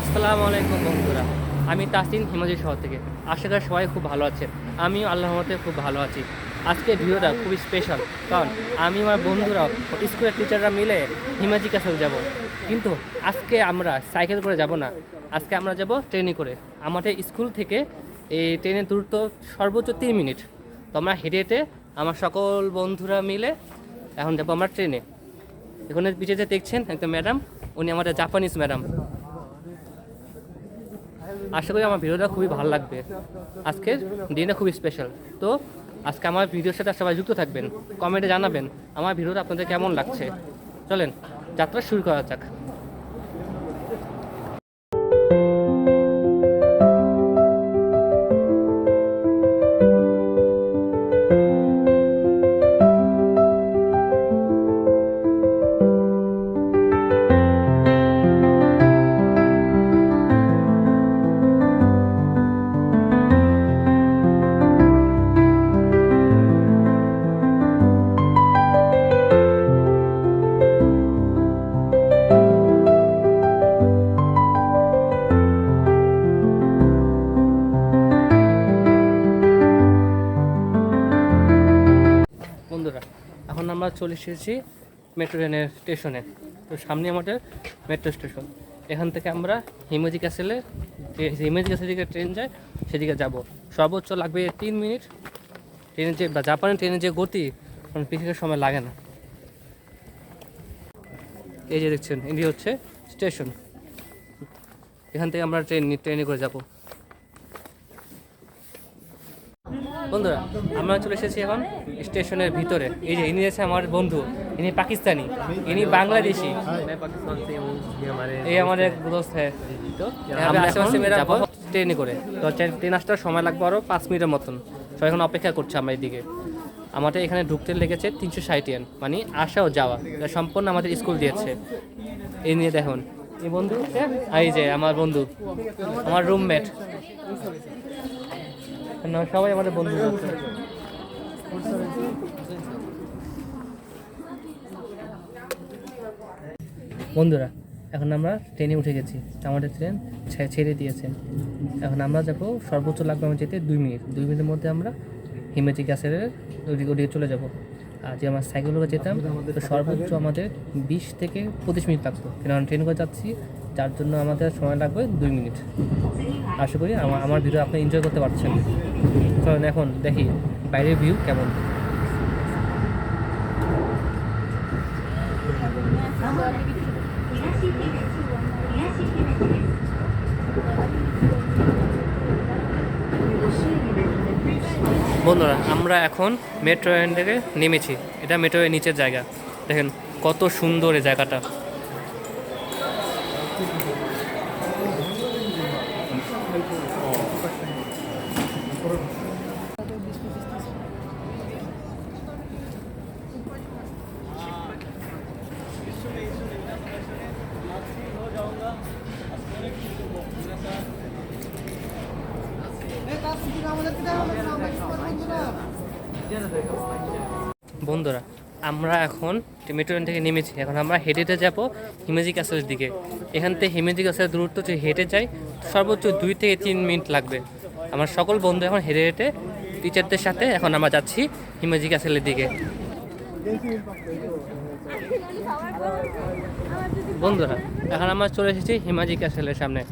আসসালামু আলাইকুম বন্ধুরা। আমি তাসিন হিমাজি শহর থেকে। আশা করি সবাই খুব ভালো আছে। আমি আল্লাহ মতে খুব ভালো আছি। আজকে ভিডিওটা খুবই স্পেশাল কারণ আমি আমার বন্ধুরা স্কুলের টিচাররা মিলে হিমাজি ক্যাসেল যাব। কিন্তু আজকে আমরা সাইকেল করে যাব না। আজকে আমরা যাব ট্রেনে করে। আমাদের স্কুল থেকে এই ট্রেনের দূরত্ব সর্বোচ্চ তিন মিনিট তো আমরা হেঁটে হেঁটে আমার সকল বন্ধুরা মিলে এখন যাব আমরা ট্রেনে এখানে পিছিয়ে দেখছেন, একটা ম্যাডাম উনি আমাদের জাপানিজ ম্যাডাম আশা করি আমার ভিডিওটা খুবই ভালো লাগবে। আজকের দিনটা খুবই স্পেশাল তো আজকে আমার ভিডিওর সাথে সবাই যুক্ত থাকবেন কমেন্টে জানাবেন আমার ভিডিওটা আপনাদের কেমন লাগছে। চলেন, যাত্রা শুরু করা যাক। চলে এসেছি মেট্রো ট্রেনের স্টেশনে তো সামনে আমাদের মেট্রো স্টেশন এখান থেকে আমরা হিমজি ক্যাসেলে হিমজি ক্যাসেল দিকে ট্রেন যায়, সেদিকে যাব। সর্বোচ্চ লাগবে তিন মিনিট। ট্রেনের যে বা জাপানের ট্রেনের যে গতি কোনো পিছনের সময় লাগে না। এই যে দেখছেন, এটি হচ্ছে স্টেশন এখান থেকে আমরা ট্রেন ট্রেনে করে যাব। বন্ধুরা আমরা চলে এসেছি এখন স্টেশনের ভিতরে। এই যে ইনি আছে আমার বন্ধু ইনি পাকিস্তানি ইনি বাংলাদেশি। এই আমার এক দোস্ত হ্যাঁ ট্রেনে করে। তো ট্রেন আসতে সময় লাগবে আরও পাঁচ মিনিটের মতন। সব এখন অপেক্ষা করছে আমরা এদিকে। আমাদের এখানে ঢুকতে লেগেছে তিনশো ষাট ইয়েন মানে আসা ও যাওয়া। এটা সম্পূর্ণ আমাদের স্কুল দিয়েছে। এই নিয়ে দেখুন। এই বন্ধু এই যে আমার বন্ধু আমার রুমমেট সবাই আমাদের বন্ধু। বন্ধুরা, এখন আমরা ট্রেনে উঠে গেছি। আমাদের ট্রেন ছেড়ে দিয়েছে। এখন আমরা যাব সর্বোচ্চ লাগবে আমার যেতে দুই মিনিট। দুই মিনিটের মধ্যে আমরা হিমেজি গ্যাসের ওদিকে ওদিকে চলে যাব। আর যে আমার সাইকেলগুলো যেতাম সর্বোচ্চ আমাদের বিশ থেকে পঁচিশ মিনিট লাগতো। কেন ট্রেন করে যাচ্ছি যার জন্য আমাদের সময় লাগবে দুই মিনিট। আশা করি আমার আমার ভিডিও আপনি এনজয় করতে পারছেন। চলুন এখন দেখি বাইরের ভিউ কেমন। বন্ধুরা, আমরা এখন মেট্রো থেকে নেমেছি। এটা মেট্রো নিচের জায়গা। দেখেন কত সুন্দর এই জায়গাটা। বন্ধুরা, আমরা এখন মেট্রো ট্রেন থেকে নেমেছি। এখন আমরা হেঁটে হেঁটে যাব হিমেজি ক্যাসেলের দিকে। এখান থেকে হিমেজি ক্যাসেলের দূরত্ব যে হেঁটে যাই, সর্বোচ্চ দুই থেকে তিন মিনিট লাগবে। আমার সকল বন্ধু এখন হেঁটে হেঁটে টিচারদের সাথে এখন আমরা যাচ্ছি হিমেজি ক্যাসেলের দিকে। বন্ধুরা, এখন আমরা চলে এসেছি হিমাজি ক্যাসেলের সামনে।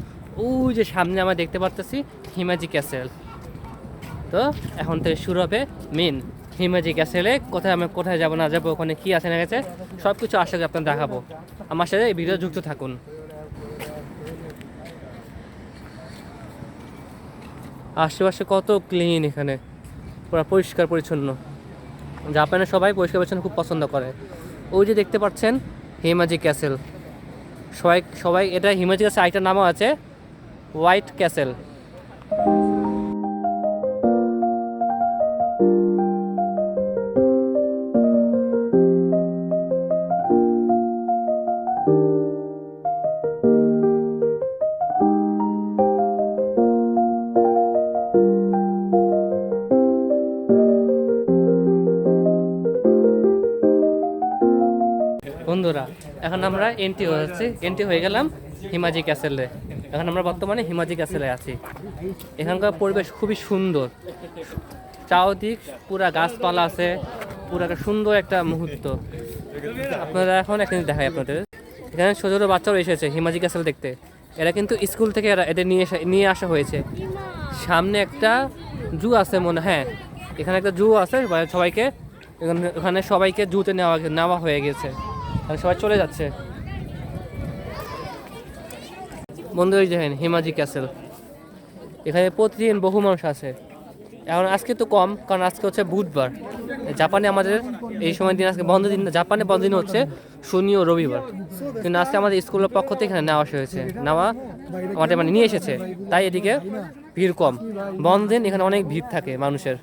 ওই যে সামনে আমরা দেখতে পারতেছি হিমাজি ক্যাসেল। তো এখন থেকে শুরু হবে মেন হিমাজি ক্যাসেলে কোথায় আমি কোথায় যাব, না যাব, ওখানে কি আছে না গেছে সব কিছু আশা করি আপনার দেখাবো। আমার সাথে এই ভিডিও যুক্ত থাকুন। আশেপাশে কত ক্লিন এখানে। পুরো পরিষ্কার পরিচ্ছন্ন। জাপানে সবাই পরিষ্কার পরিচ্ছন্ন খুব পছন্দ করে। ওই যে দেখতে পাচ্ছেন হিমাজি ক্যাসেল সবাই সবাই এটা হিমাজি ক্যাসেল আরেকটা নামও আছে হোয়াইট ক্যাসেল বন্ধুরা, এখন আমরা এন্ট্রি হচ্ছে এন্ট্রি হয়ে গেলাম হিমাজি ক্যাসেলে এখন আমরা বর্তমানে হিমাজি ক্যাসেলে আছি। এখানকার পরিবেশ খুবই সুন্দর। চারদিক পুরা গাছপালা আছে, পুরো একটা সুন্দর একটা মুহূর্ত। আপনারা এখন এখানে দেখাই আপনাদের। এখানে ছোটো ছোটো বাচ্চারা এসেছে হিমাজি ক্যাসেল দেখতে। এরা কিন্তু স্কুল থেকে এরা এদের নিয়ে এসে নিয়ে আসা হয়েছে। সামনে একটা জু আছে মনে হ্যাঁ এখানে একটা জু আছে সবাইকে এখানে সবাইকে জুতে নেওয়া নেওয়া হয়ে গেছে। সবাই চলে যাচ্ছে। বন্ধু, এই দেখেন হিমাজি ক্যাসেল। এখানে প্রতিদিন বহু মানুষ আছে এখন আজকে তো কম, কারণ আজকে হচ্ছে বুধবার। জাপানে আমাদের এই সময় দিন আজকে বন্ধ দিন জাপানে বন্ধ দিন হচ্ছে শনি ও রবিবার। কিন্তু আজকে আমাদের স্কুলের পক্ষ থেকে এখানে নেওয়া আসা হয়েছে। নেওয়া আমাদের মানে নিয়ে এসেছে। তাই এদিকে ভিড় কম। বন্ধ দিন এখানে অনেক ভিড় থাকে মানুষের।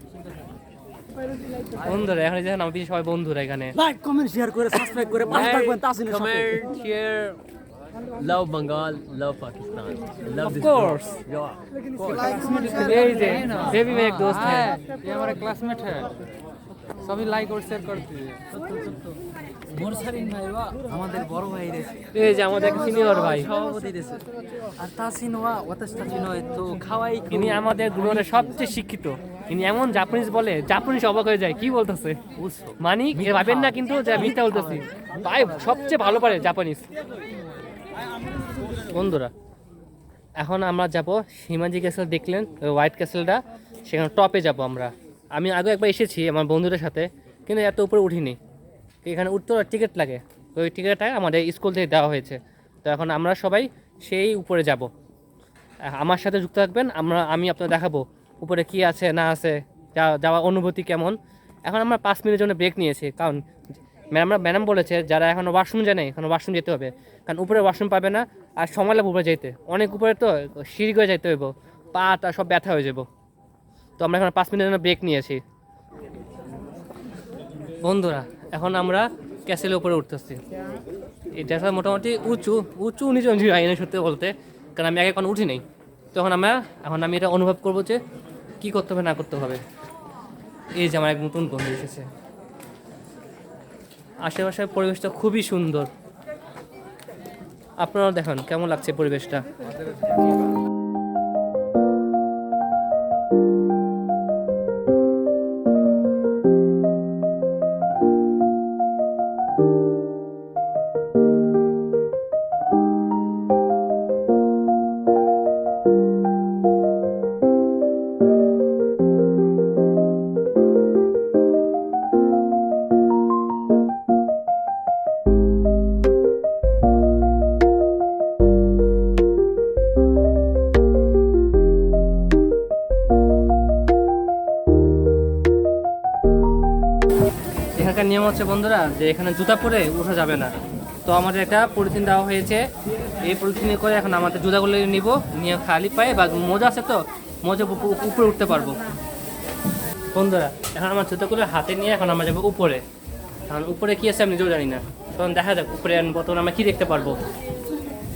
বন্ধুরা এখানে দেখেন আমি সবাই বন্ধুরা এখানে লাইক কমেন্ট শেয়ার করে সাবস্ক্রাইব করে পাশে থাকবেন তাসিনের সাথে Comment here. Love Bengal, love Pakistan. Love Of this course. group. Yeah, of course. এই যে বেবি মেক দোস্ত হ্যাঁ ये हमारा क्लासमेट है सभी लाइक और शेयर करते हैं মোরসারিন ভাই আমাদের বড় ভাই রে। এই যে আমাদের সিনিয়র ভাই। সভাপতি রেছে আর তাসিন ওয়া ওয়াতাস তাসিন হয় তো খাওয়াই ইনি আমাদের গ্রুপের সবচেয়ে শিক্ষিত। ইনি এমন জাপানিজ বলে জাপানিজ অবাক হয়ে যায় কি বলতেছে? মানিক এ ভাবেন না কিন্তু যে মিথ্যা বলতেছি। ভাই সবচেয়ে ভালো পারে জাপানিজ। বন্ধুরা এখন আমরা যাব হিমাজি ক্যাসেল দেখলেন হোয়াইট ক্যাসেলটা সেখানে টপে যাব আমরা। আমি আগে একবার এসেছি আমার বন্ধুদের সাথে কিন্তু এত উপরে উঠিনি। এখানে উঠতে টিকিট লাগে। ওই টিকিটটা আমাদের স্কুল থেকে দেওয়া হয়েছে। তো এখন আমরা সবাই সেই উপরে যাব। আমার সাথে যুক্ত থাকবেন, আমরা, আমি আপনার দেখাবো উপরে কি আছে, না আছে, যা- যাওয়ার অনুভূতি কেমন। এখন আমরা পাঁচ মিনিটের জন্য ব্রেক নিয়েছি, কারণ ম্যাডাম ম্যাডাম বলেছে যারা এখন ওয়াশরুম নাই, এখনও ওয়াশরুম যেতে হবে। কারণ উপরে ওয়াশরুম পাবে না, আর সময় লাগবে উপরে যেতে অনেক উপরে তো সিঁড়ি করে যেতে হইব, পা টা সব ব্যথা হয়ে যাব তো আমরা এখন পাঁচ মিনিটের জন্য ব্রেক নিয়েছি। বন্ধুরা এখন আমরা ক্যাসেলের উপরে উঠতেছি। এটা মোটামুটি উঁচু উঁচু নিচু আইনে সত্যি বলতে, কারণ আমি আগে এখন উঠি নাই তখন আমরা, এখন আমি এটা অনুভব করব যে কী করতে হবে, না করতে হবে। এই যে আমার এক নতুন বন্ধু এসেছে। আশেপাশের পরিবেশটা খুবই সুন্দর। আপনারাও দেখুন, কেমন লাগছে পরিবেশটা? হচ্ছে বন্ধুরা যে এখানে জুতা পরে উঠা যাবে না। তো আমাদের একটা পলিথিন দেওয়া হয়েছে। এই পলিথিনে করে এখন আমাদের জুতাগুলো নিব, নিয়ে খালি পায়ে বা মোজা আছে তো, মোজা উপ- উপরে উঠতে পারব। বন্ধুরা, এখন আমার জুতাগুলো হাতে নিয়ে এখন আমরা যাব উপরে। কারণ উপরে কী আছে আমি নিজেও জানি না। তখন দেখা যাক উপরে তখন আমরা কী দেখতে পারব।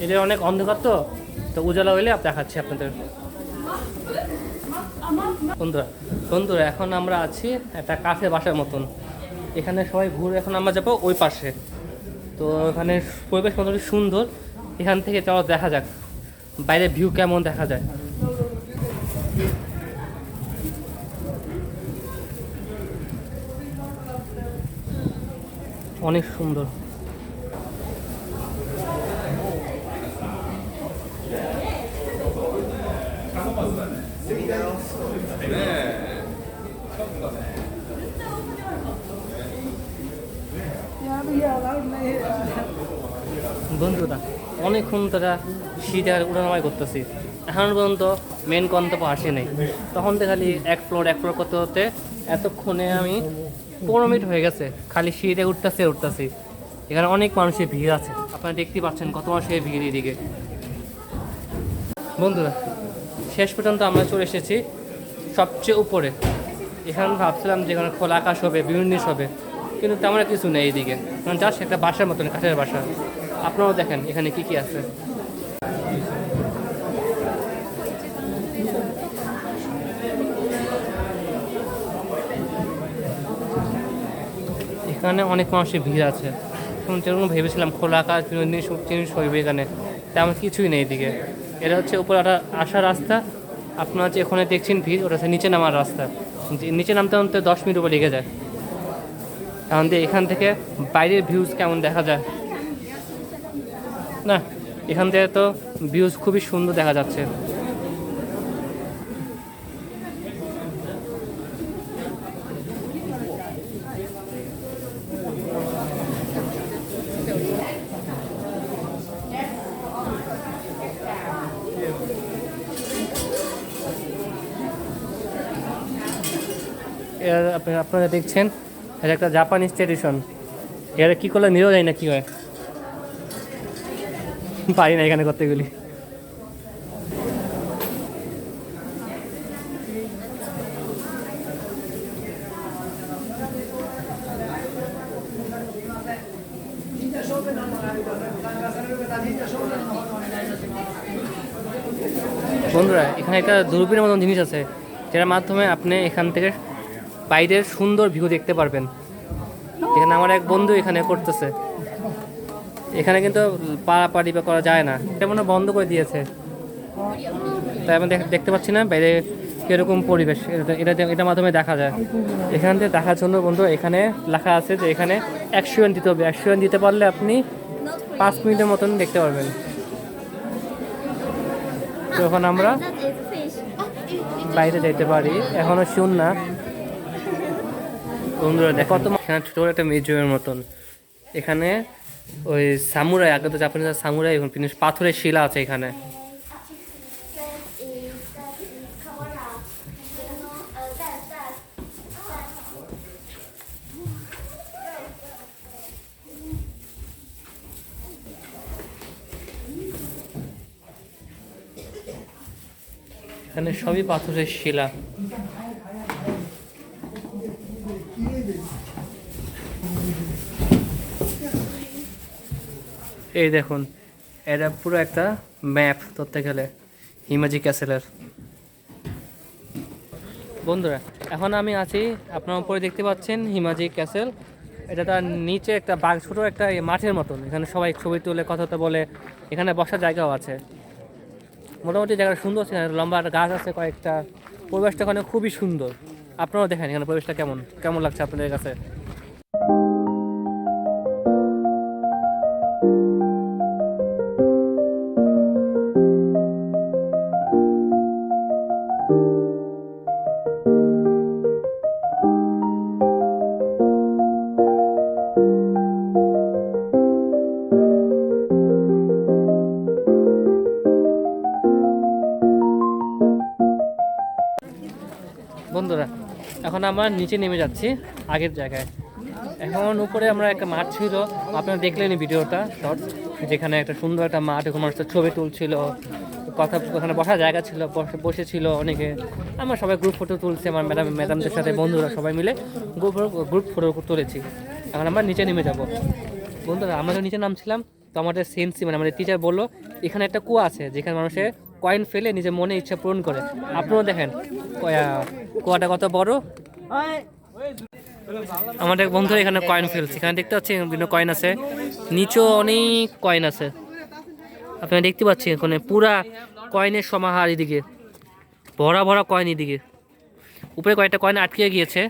এটা অনেক অন্ধকার তো তো উজালা হইলে দেখাচ্ছি আপনাদের। বন্ধুরা বন্ধুরা, এখন আমরা আছি একটা কাছে বাসার মতন। এখানে সবাই ঘুরে, এখন আমরা যাব ওই পাশে। তো ওখানে পরিবেশ মোটামুটি সুন্দর, এখান থেকে চলো দেখা যাক। বাইরে ভিউ কেমন দেখা যায়। অনেক সুন্দর বন্ধুরা অনেকক্ষণ তারা শীতে উড়ানামাই করতেছি। এখন পর্যন্ত মেন গন্তব্য আসে নাই। তখন তো খালি এক ফ্লোর এক ফ্লোর করতে হতে এতক্ষণে আমি পনেরো মিনিট হয়ে গেছে। খালি শীতে উঠতেছে, উঠতেছি। এখানে অনেক মানুষের ভিড় আছে। আপনারা দেখতে পাচ্ছেন কত মানুষের ভিড় এদিকে বন্ধুরা, শেষ পর্যন্ত আমরা চলে এসেছি সবচেয়ে উপরে। এখানে ভাবছিলাম যে এখানে খোলা আকাশ হবে, বিভিন্ন হবে। কিন্তু তেমন কিছু নেই এইদিকে কারণ জাস্ট একটা বাসার মতন, কাঠের বাসা। আপনারাও দেখেন এখানে কি কি আছে। এখানে অনেক মানুষের ভিড় আছে। এখন যেরকম ভেবেছিলাম খোলা আকাশ বিভিন্ন জিনিস হইবে এখানে, তেমন কিছুই নেই এদিকে। এটা হচ্ছে উপরে আসার রাস্তা। আপনারা যে এখানে দেখছেন ভিড়, ওটা হচ্ছে নিচে নামার রাস্তা। নিচে নামতে নামতে দশ মিনিট উপর লেগে যায়। দিয়ে এখান থেকে বাইরের ভিউজ কেমন দেখা যায়? না, এখান থেকে তো ভিউজ খুবই সুন্দর দেখা যাচ্ছে। আপনারা দেখছেন, এটা একটা জাপানিজ ট্রেডিশন এরা কি করলে নিয়েও যায় না কি হয়? পারি না এখানে করতে গেলি বন্ধুরা, এখানে একটা দূরবীনের মতন জিনিস আছে, যেটার মাধ্যমে আপনি এখান থেকে বাইরের সুন্দর ভিউ দেখতে পারবেন। এখানে আমার এক বন্ধু এখানে করতেছে। এখানে কিন্তু পাড়াপাড়ি বা করা যায় না। এটা মনে বন্ধ করে দিয়েছে। তাই আমি দেখ- দেখতে পাচ্ছি না বাইরে কীরকম পরিবেশ। এটা- এটা এটার মাধ্যমে দেখা যায়। এখান থেকে দেখার জন্য বন্ধু এখানে লেখা আছে যে এখানে একশো ইউন দিতে হবে। একশো ইউন দিতে পারলে আপনি পাঁচ মিনিটের মতন দেখতে পারবেন। তো এখন আমরা. বাইরে যেতে পারি। এখনও শুন না। বন্ধুরা দেখো কত এখানে ছোট একটা মিউজিয়ামের মতন। এখানে ওই সামুরাই, আগে তো জাপানিজ সামুরাই, এখন পাথরের শিলা আছে এখানে. এখানে সবই পাথরের শিলা এই দেখুন, এটা পুরো একটা ম্যাপ ধরতে গেলে হিমাজি ক্যাসেলের বন্ধুরা, এখন আমি আছি, আপনার উপরে দেখতে পাচ্ছেন হিমাজি ক্যাসেল এটা তার নিচে একটা বাঘ, ছোট একটা মাঠের মতন। এখানে সবাই ছবি তুলে কথা তো বলে, এখানে বসার জায়গাও আছে। মোটামুটি জায়গাটা সুন্দর আছে লম্বা গাছ আছে কয়েকটা। পরিবেশটা ওখানে খুবই সুন্দর। আপনারাও দেখেন, এখানে পরিবেশটা কেমন কেমন লাগছে আপনাদের কাছে? এখন আমরা নিচে নেমে যাচ্ছি, আগের জায়গায়। এখন উপরে আমরা একটা মাঠ ছিল, আপনারা দেখলেন ভিডিওটা শর্ট যেখানে একটা সুন্দর একটা মাঠ, ওখানে মানুষের ছবি তুলছিল, কথা, ওখানে বসার জায়গা ছিল বসেছিল অনেকে। আমরা সবাই গ্রুপ ফটো তুলছি, আমার ম্যাডাম ম্যাডামদের সাথে বন্ধুরা সবাই মিলে গ্রুপ গ্রুপ ফটো তুলেছি। এখন আমরা নিচে নেমে যাব। বন্ধুরা, আমরা নিচে নামছিলাম, তো আমাদের সেন্সি মানে আমাদের টিচার বলল, এখানে একটা কুয়া আছে, যেখানে মানুষে কয়েন ফেলে নিজের মনে ইচ্ছা পূরণ করে। আপনারাও দেখেন, কয়া- কুয়াটা কত বড়। আমাদের এক বন্ধু এখানে কয়েন ফেলছে। এখানে দেখতে পাচ্ছি, বিভিন্ন কয়েন আছে। নিচেও অনেক কয়েন আছে। আপনারা দেখতে পাচ্ছেন এখানে পুরা কয়েনের সমাহার এদিকে। ভরা ভরা কয়েন এদিকে। উপরে কয়েকটা কয়েন আটকে গিয়েছে।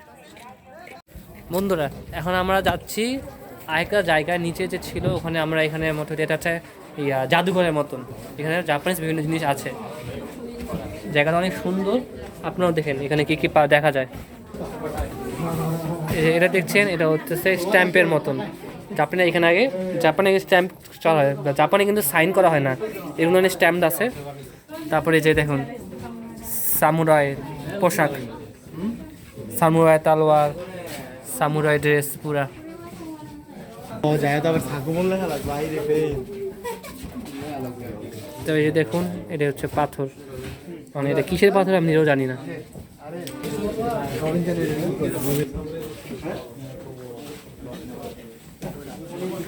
বন্ধুরা, এখন আমরা যাচ্ছি আরেকটা জায়গায় নিচে যে ছিল, ওখানে আমরা এখানে মতো এটা ইয়া জাদুঘরের মতন। এখানে জাপানিজ বিভিন্ন জিনিস আছে। জায়গাটা অনেক সুন্দর। আপনারাও দেখেন এখানে কী কী দেখা যায়। এটা দেখছেন এটা হচ্ছে স্ট্যাম্পের মতন। জাপানে এখানে আগে জাপানে স্ট্যাম্প চলা হয়। জাপানে কিন্তু সাইন করা হয় না। এগুলো অনেক স্ট্যাম্প আছে। তারপরে যে দেখুন সামুরাই পোশাক। সামুরাই তালোয়ার সামুরাই ড্রেস পুরা। 어, যায় তো আবার সাকু বললে বাইরে তো এই যে দেখুন, এটা হচ্ছে পাথর। মানে এটা কিসের পাথর আমি নিজেও জানি না।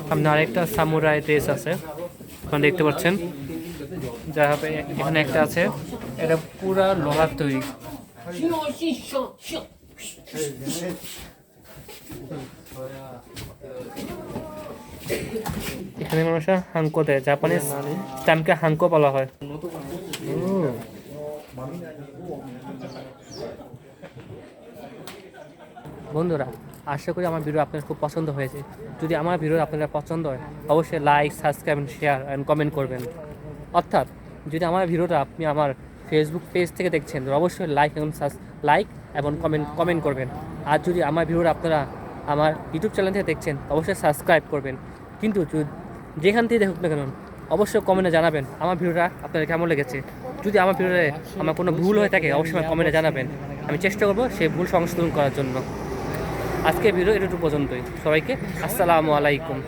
সামনে আরেকটা সামুরাই ড্রেস আছে ওখানে দেখতে পাচ্ছেন। যা হবে, এখানে একটা আছে, এটা পুরা লোহার তৈরি। এখানে মানুষের হাঙ্কো দেয় জাপানিজ স্ট্যাম্পকে হাঙ্কো বলা হয়। বন্ধুরা, আশা করি আমার ভিডিও আপনার খুব পছন্দ হয়েছে। যদি আমার ভিডিও আপনাদের পছন্দ হয়, অবশ্যই like subscribe share and comment করবেন। অর্থাৎ, যদি আমার ভিডিওটা আপনি আমার ফেসবুক পেজ থেকে দেখছেন অবশ্যই লাইক এবং লাইক এবং কমেন্ট কমেন্ট করবেন। আর যদি আমার ভিডিওটা আপনারা আমার ইউটিউব চ্যানেল থেকে দেখছেন, অবশ্যই সাবস্ক্রাইব করবেন। কিন্তু যেখান থেকে দেখুক না কেন, অবশ্যই কমেন্টে জানাবেন আমার ভিডিওটা আপনাদের কেমন লেগেছে। যদি আমার ভিডিওতে আমার কোনো ভুল হয়ে থাকে, অবশ্যই আমার কমেন্টে জানাবেন। আমি চেষ্টা করব সেই ভুল সংশোধন করার জন্য। আজকে ভিডিও এটুকু পর্যন্তই। সবাইকে আসসালামু আলাইকুম।